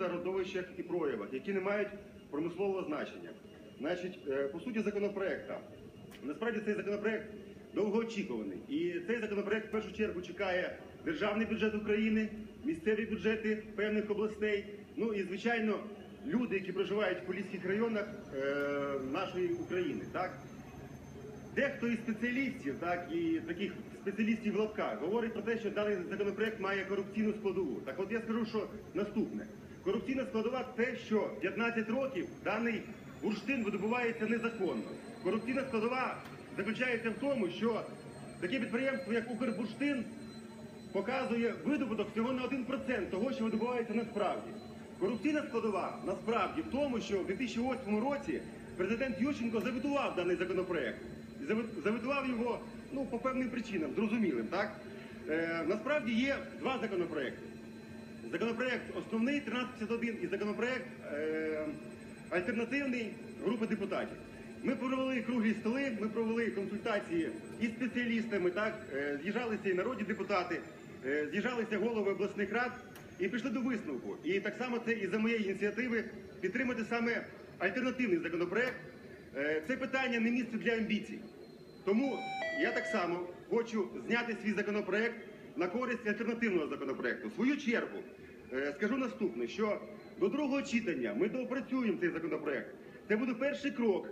та родовищах і проявах, які не мають промислового значення. Значить, е, по суті законопроекта. Насправді цей законопроект довгоочікуваний. І цей законопроект в першу чергу чекає державний бюджет України, місцеві бюджети певних областей. Ну і звичайно, люди, які проживають в поліських районах е, нашої України. Так? Дехто із спеціалістів, так і таких спеціалістів в лапках, говорить про те, що даний законопроект має корупційну складову. Так от я скажу, що наступне. Корупційна складова те, що 15 років даний бурштин видобувається незаконно. Корупційна складова заключається в тому, що таке підприємство, як Укрбурштин, показує видобуток всього на 1% того, що видобувається насправді. Корупційна складова насправді в тому, що в 2008 році президент Ющенко завітував даний законопроект. Завітував його ну, по певним причинам, зрозумілим. Так? Е, насправді є два законопроекти. Законопроект основний 1351 і законопроект е, альтернативний групи депутатів. Ми провели круглі столи, ми провели консультації із спеціалістами, так е, з'їжджалися і народні депутати, е, з'їжджалися голови обласних рад і прийшли до висновку. І так само це і за моєї ініціативи підтримати саме альтернативний законопроект. Е, це питання не місце для амбіцій. Тому я так само хочу зняти свій законопроект на користь альтернативного законопроекту. В свою чергу е, скажу наступне, що до другого читання ми доопрацюємо цей законопроект. Це буде перший крок.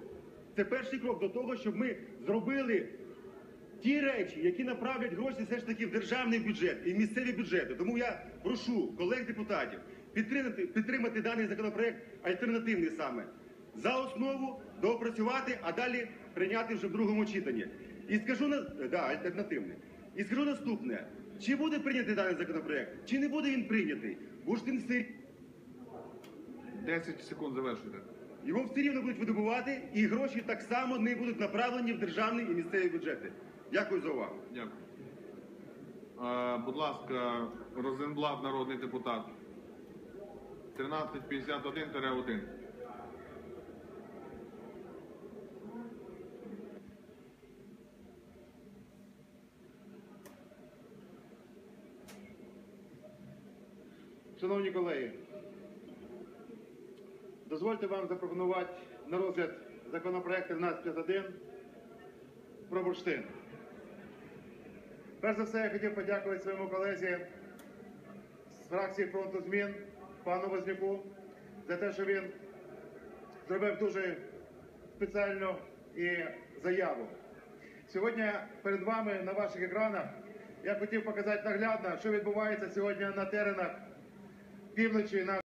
Це перший крок до того, щоб ми зробили ті речі, які направлять гроші все ж таки в державний бюджет і в місцеві бюджети. Тому я прошу колег депутатів підтримати, підтримати даний законопроект альтернативний саме за основу, доопрацювати, а далі прийняти вже в другому читанні. І скажу на да, альтернативне. І скажу наступне: чи буде прийнятий даний законопроект, чи не буде він прийнятий, бурштин все 10 секунд завершуйте. його все рівно будуть видобувати, і гроші так само не будуть направлені в державний і місцеві бюджети. Дякую за увагу. Дякую. Е, будь ласка, Розенблат, народний депутат. 1351-1. Шановні колеги, дозвольте вам запропонувати на розгляд законопроект 1351 про бурштин. Перш за все, я хотів подякувати своєму колезі з фракції фронту змін пану Вознюку за те, що він зробив дуже спеціальну і заяву. Сьогодні перед вами на ваших екранах я хотів показати наглядно, що відбувається сьогодні на теренах півночі.